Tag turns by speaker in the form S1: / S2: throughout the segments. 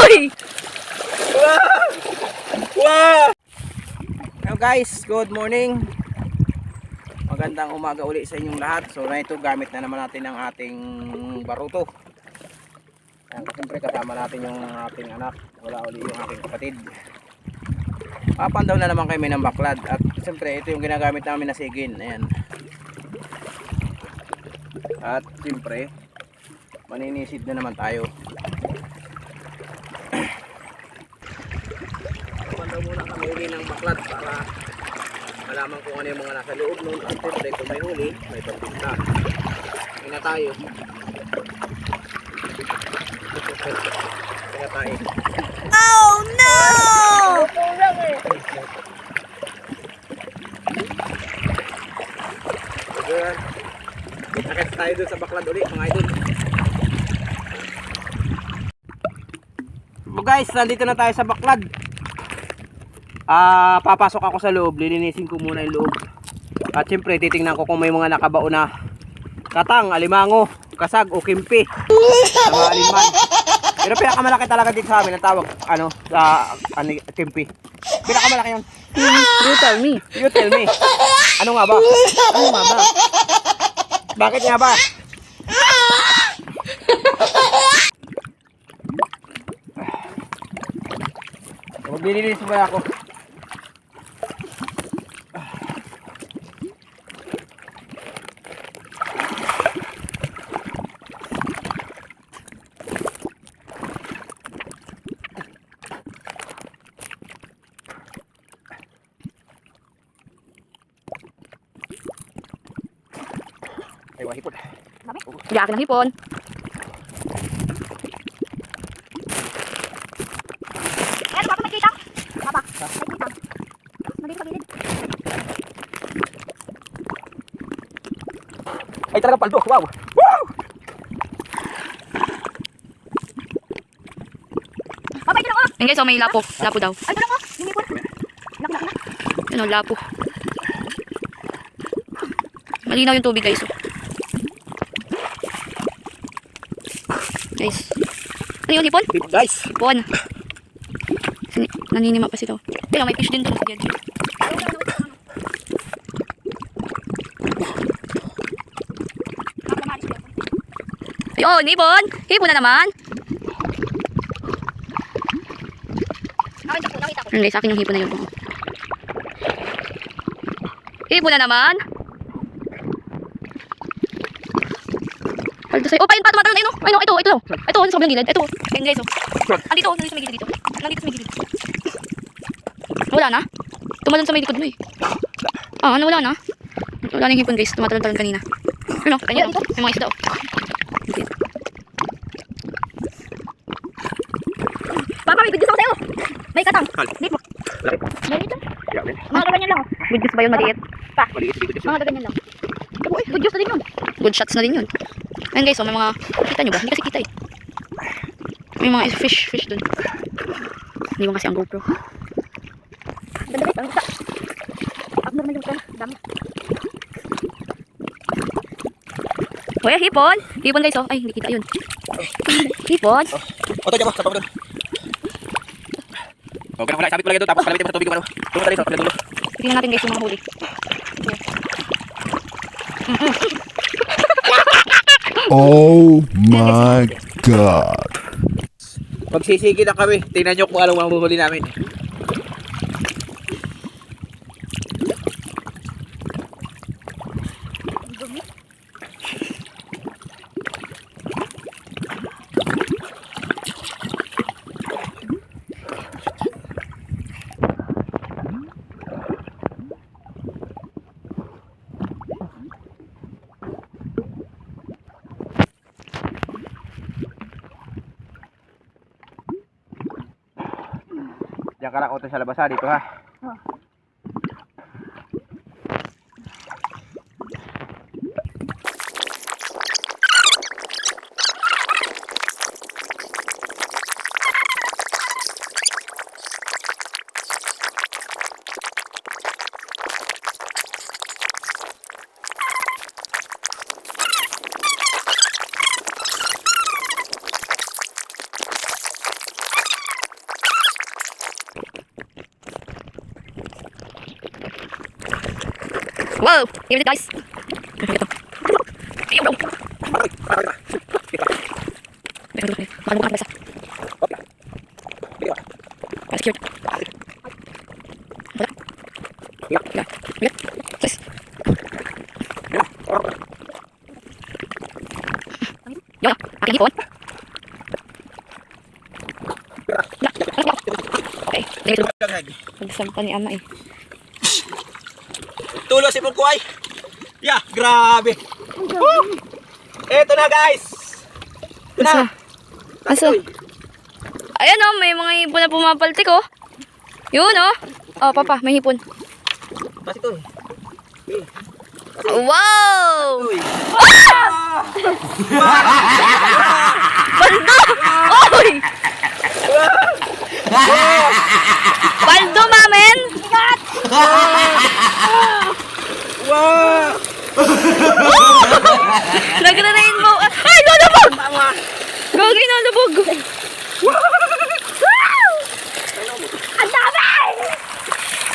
S1: Uy!
S2: Wow! Hello guys, good morning. Magandang umaga uli sa inyong lahat. So na ito gamit na naman natin ang ating baruto. Ayan, siyempre kasama natin yung ating anak. Wala uli yung aking kapatid. Papandaw na naman kami ng baklad. At siyempre ito yung ginagamit namin na sigin. Ayan. At siyempre, maninisid na naman tayo. Papandaw muna kami uli ng baklad para malaman kung ano yung mga nasa loob nun. At siyempre kung may huli, may pambinta. Hindi na tayo. Kaya tayo.
S1: Oh no!
S2: Nakit tayo dun sa baklad ulit mga idol. So guys, nandito na tayo sa baklad. Ah, papasok ako sa loob, lilinisin ko muna yung loob. At siyempre, titingnan ko kung may mga nakabao na katang, alimango, kasag o kimpi. Sa mga alinman. Pero pinakamalaki talaga dito sa amin ang tawag, ano, sa ano, kimpi. Pinakamalaki yun.
S1: You tell me.
S2: You tell me. Ano nga ba?
S1: Ano nga ba?
S2: Bakit nga ba? Maglilinis ba ako? Ay, wahipot.
S1: Hindi akin ang hipon.
S3: Ano ba may kitang? Papa, may kitang. Nandito sa gilid.
S2: Ay, talaga paldo. Wow! Woo!
S3: Papa, ito lang oh.
S1: Ayun guys, oh, may lapo. Lapo daw.
S3: Ay, ito lang oh. Lumipon. Nak, nak, nak.
S1: Yun oh, lapo. Malinaw yung tubig guys. Oh. Guys. Ano yun, hipon?
S2: Guys.
S1: Hipon. Naninima pa sila. Kaya may fish din doon.
S3: Alis ko.
S1: Yun, hipon. Hipon na naman. Ayun guys, akin yung hipon na yun. Hipon na naman. Paldo sa'yo. Oh, pain pa, tumatalon. Ayun, oh. ayun, oh, ito, ito. Ito, sa kabilang gilid. Ito. Ayun guys, oh. Andito, oh, nandito sa may gilid dito. Nandito sa may gilid. Wala na. Tumalon sa may likod mo eh. Ah, ano, wala na. Wala na yung hipon guys. Tumatalon-talon kanina. Ano, kanya, oh. May mga isda, oh.
S3: Papa, may bigis ako sa'yo. May katang. Dito.
S2: Grabe.
S3: Mga ganyan lang oh.
S1: Good news ba yun, maliit?
S3: Pa,
S2: dito.
S3: mga ganyan lang. Good news na din yun.
S1: Good shots na din yun. Ayun guys, oh, may mga, kita nyo ba? Hindi kasi kita eh. May mga fish, fish dun. Hindi mo kasi ang GoPro.
S3: Ganda guys, ang isa. Abnormal yung pala. Dami.
S1: Hoy, hipon! Hipon guys, oh. Ay, hindi kita yun. hipon!
S2: Oto, dyan mo. Sa pagod. O, ganun pala. Sabit pala doon. Tapos kalamitin mo sa tubig yung ano. Tulong tayo sa pagod dulo.
S1: Tingnan natin guys yung mga huli.
S4: Oh my god.
S2: Magsisigi na kami. Tingnan nyo kung anong mahuhuli namin. Diyan ka lang auto sa labas ha. Dito ha.
S1: Wow! Give it guys. Ito. Ayun bro. Baka lumakas basa. Ah, secured. Wala. Wala. Wala. Sis. Yun. Aking hipon. Okay. Dito. Nagsampa ni ama eh.
S2: Tulo si Pugkuay. Yeah, grabe. Woo! Eto na guys. Ito na.
S1: Asa? Ayan oh, may mga hipon na pumapaltik oh. Yun oh. Oh, papa, may hipon.
S2: To. eh.
S1: Wow!
S2: Uy.
S1: Paldo! Oy! Paldo, mamen!
S2: Wow!
S1: Nagra-rainbow. Ay, nalabog! Gagi, nalabog.
S3: Ang dami!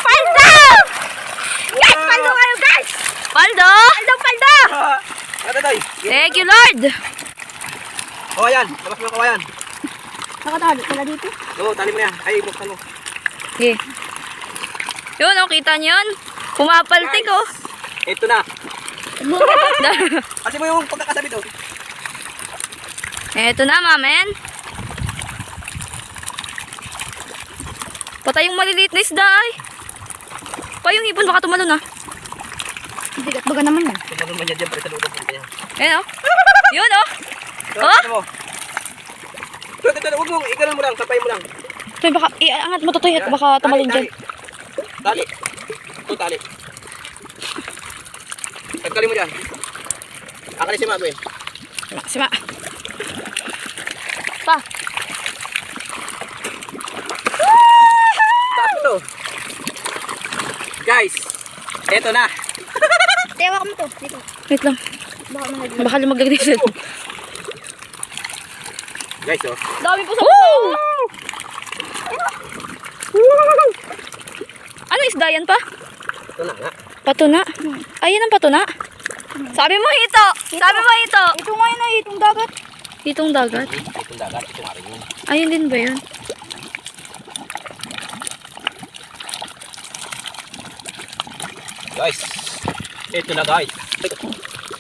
S3: Paldo! Guys, paldo kayo guys!
S1: Paldo!
S3: Paldo, paldo!
S2: Ah, Ano tayo?
S1: Thank you, Lord.
S2: Oh, ayan. Labas mo kawayan.
S3: Nakatalo pala dito.
S2: Oo, tali mo yan. Ay, buksan mo.
S1: Okay. Yun, oh, kita niyo yun? Pumapaltik, oh.
S2: Ito na. Kasi mo yung pagkakasabit oh.
S1: Eto na, mamen. Patay yung maliliit na isda, ay. Pa yung hipon, baka tumalon, ah.
S3: Bigat baga naman yan.
S2: Ito naman yan dyan para sa loob. Ayan.
S1: Oh. Yun, oh. Oh?
S2: mo? Ito, ito, ito. Huwag mong, ikalan mo lang. Sapay mo lang.
S1: Ay, baka, iangat mo to, baka tumalon dyan.
S2: Tali. Ito, tali. Tagkali mo dyan. Akali si Magwin.
S1: Sima. Pa.
S2: Taas mo to. Guys, eto na.
S3: Tewa ko mo to. Dito.
S1: Wait lang.
S3: Baka manag...
S1: Baka lumaglag din siya.
S2: Guys, oh.
S1: Dami po sa Woo! Ano isda yan pa?
S2: Ito na nga.
S1: Patuna. Ayan ang patuna. Sabi mo hito. Sabi mo hito.
S3: Ito nga yun ay itong dagat.
S1: Hitong dagat.
S2: Itong dagat. Ito nga rin yun.
S1: Ayun din ba yun?
S2: Guys, ito na guys.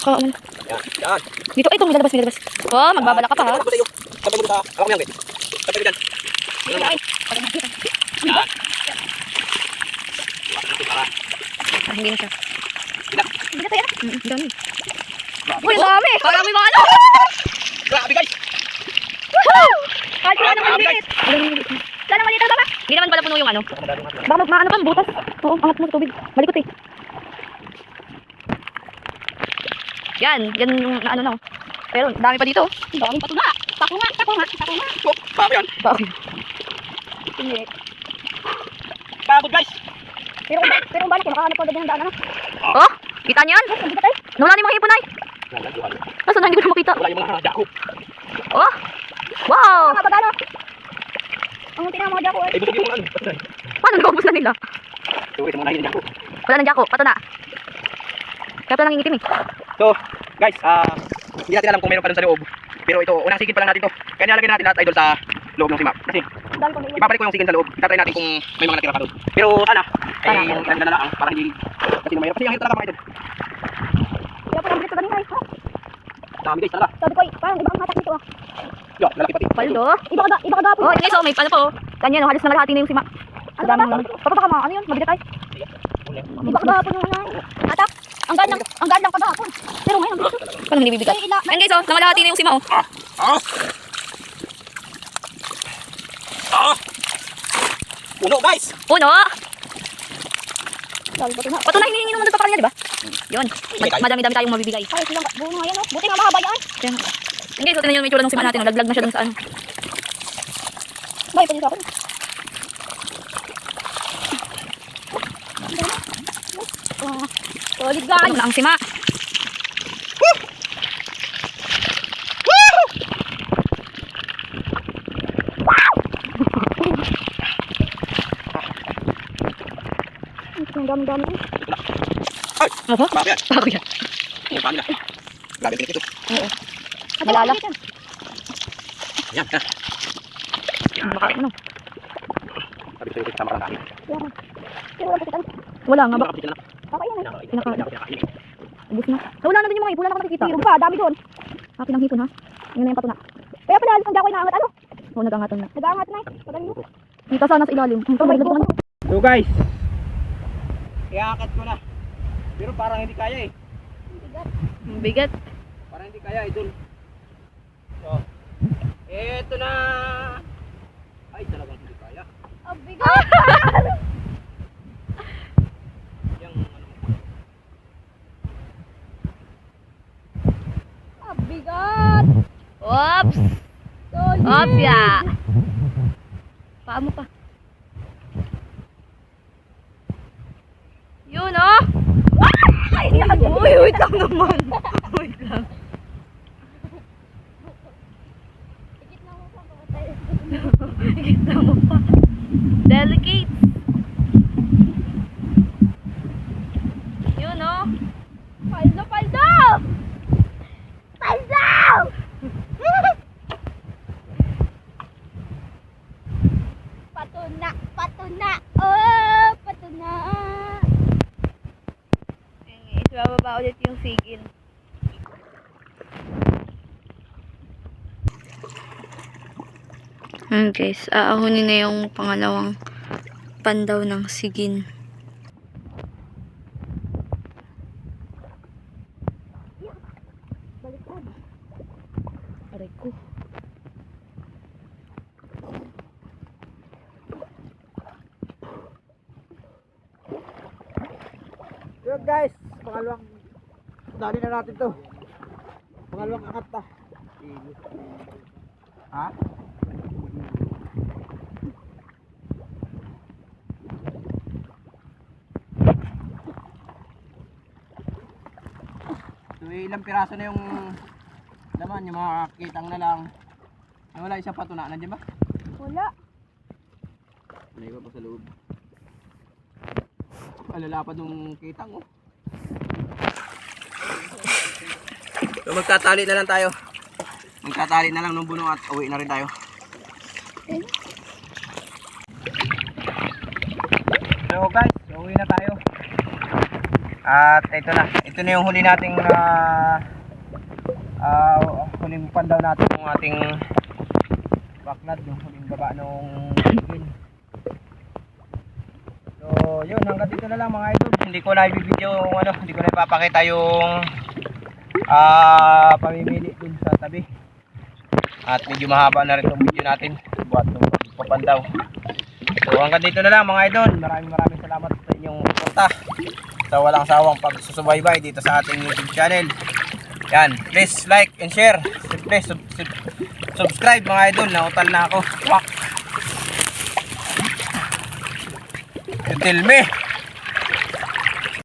S1: Kawa mo na.
S2: Yan, yan.
S1: Dito, ito, may lalabas, may lalabas. Oh, magbabala ka pa ha.
S2: Tapos mo sa... Ako mo yan, guys. Tapos mo dyan.
S3: Ay,
S2: Yan.
S1: Ah, hindi na siya.
S3: bigat tayo.
S1: Mm, ang dami.
S3: Uy, dami.
S1: Parang may mga ano.
S2: Grabe guys.
S3: Kahit wala naman maliit. Wala naman ang dagat.
S1: Hindi naman pala puno yung ano.
S2: Baka.
S1: Baka mag maano pa, butas. Oo, angat mo tubig. Malikot eh. Yan, yan yung na ano na. oh. Pero dami pa dito. oh.
S3: Dami pa ito na. Pako nga, pako nga, pako nga.
S2: Oh, Baka yan.
S1: Bakit?
S3: Hindi.
S2: Pagod guys.
S3: Pero pero kung ba nakahanap ko agad ng daan ano?
S1: Oh, kita niyo yan?
S3: Ang.
S1: Nawala ni mga hipon ay.
S2: Wala yung mga-
S1: Nasaan na hindi ko na makita.
S2: Wala yung mga dako.
S1: Oh. Wow.
S3: Mga bagano. Ang tinang mga dako eh.
S2: Ay, busog yung mga ano.
S1: Paano naubos na nila?
S2: So, ito mga nahin dako.
S1: Wala nang jako, pato na. Kaya pala nangingitim eh.
S2: So, guys, ah, hindi natin alam kung meron pa dun sa loob. Pero ito, unang sigin pa lang natin to. Kaya nilalagay natin lahat idol sa loob ng simap. Kasi,
S3: Ang pa
S2: ibabalik ko yung sigin sa loob. Tatry natin kung may mga natira pa doon. Pero sana, eh, ilan na lang para hindi, kasi mahirap. Kasi ang hirap talaga mga idol.
S3: Kaya pa bigat kanina eh. Ha?
S2: Dami guys, talaga.
S3: Sabi ko eh, parang iba ang hatak nito ah.
S2: Yo, lalaki pati.
S1: Paldo.
S3: Iba ka da, iba ka dapo.
S1: Oh, guys, oh, may ano po. Ganyan, oh, halos na kalahati na yung sima. Ang dami naman. Papa, baka mga ano yun, mabigat ay.
S3: Iba ka dapo yung ano. Atak. Ang gandang, ang gandang kadahapon. Pero ngayon, bigat.
S1: Paano hindi bibigat? Ayan guys, oh, nangalahati na yung sima, oh.
S2: Ah! Ah! Uno guys!
S1: Uno.
S3: Na
S1: hinihingi naman sa kanya, di ba? Yun. Mad- Madami-dami tayong mabibigay.
S3: Ay, silang buo nga yan oh. Buti nga mahaba yan.
S1: Kaya, oh, tingnan nyo yung itsura ng sima natin. oh. Laglag na siya dun sa ano.
S3: Bay, pwede sa akin. Oh, solid
S1: Ano
S3: guys.
S1: na ang sima.
S3: Ang dami-dami.
S2: Ay!
S1: Ako?
S2: Baka yan.
S1: Ako yan.
S2: Yung paa nila. Grabe tinik ito.
S1: Oo. Malala.
S2: Yan. yan.
S1: Baka ano.
S2: Sabi sa'yo, tama ka.
S3: Pero wala
S1: nga ba?
S2: Na.
S3: Okay yan eh.
S2: Nakakain.
S1: Pinaka-
S2: Nakakain.
S1: Ubus na. Nawala na din yung mga na ako nakikita.
S3: Mayroon pa, dami doon.
S1: Akin ang hipon ha. Yun na yung patuna.
S3: Kaya pala, alis ng dakoy na angat, ano?
S1: Oo, nagangatan na.
S3: Nag-aangat na eh. Pagaling mo.
S1: Kita sana sa ilalim. Ito, may laguan.
S2: So guys, iaakit ko na. Pero parang hindi kaya eh.
S1: Ang bigat.
S2: Parang hindi kaya idol. So, eto na. Ay, talagang hindi kaya.
S3: Ang bigat.
S2: Yung ano.
S3: Ang bigat.
S1: Oops! Oops ya! Paa mo pa. Yun oh! Ay! Uy, wait lang naman. Wait lang. Higit na mo pa. Delicate. Yun oh.
S3: Paldo, paldo! Paldo! patuna, patuna, oh, patuna.
S1: Ayun, guys, bababa ulit yung sigil. Ayan guys, aahunin na yung pangalawang pandaw ng sigin. Aray ko.
S2: Yun guys, pangalawang dali na natin to. Pangalawang angat na. Ha? Ilang piraso na yung laman, yung mga kitang na lang. Ay, wala isang patuna, nandiyan ba?
S3: Wala.
S2: Wala iba pa sa loob. Alalapad ng kitang oh. So magtatali na lang tayo. Magtatali na lang ng buno at uwi na rin tayo. So guys, uwi na tayo. At ito na, ito na yung huli nating uh, uh, huling pandaw natin yung ating baknad, yung huling baba nung sigil. So, yun, hanggang dito na lang mga idol. Hindi ko na i-video yung ano, hindi ko na ipapakita yung ah pamimili dun sa tabi. At medyo mahaba na rin itong video natin. Buat ng papandaw. So, hanggang dito na lang mga idol. Maraming maraming salamat sa inyong punta. Sa walang sawang pagsusubaybay dito sa ating YouTube channel. Yan, please like and share. Please sub- sub- subscribe mga idol. Nautal na ako. Wak. You tell me.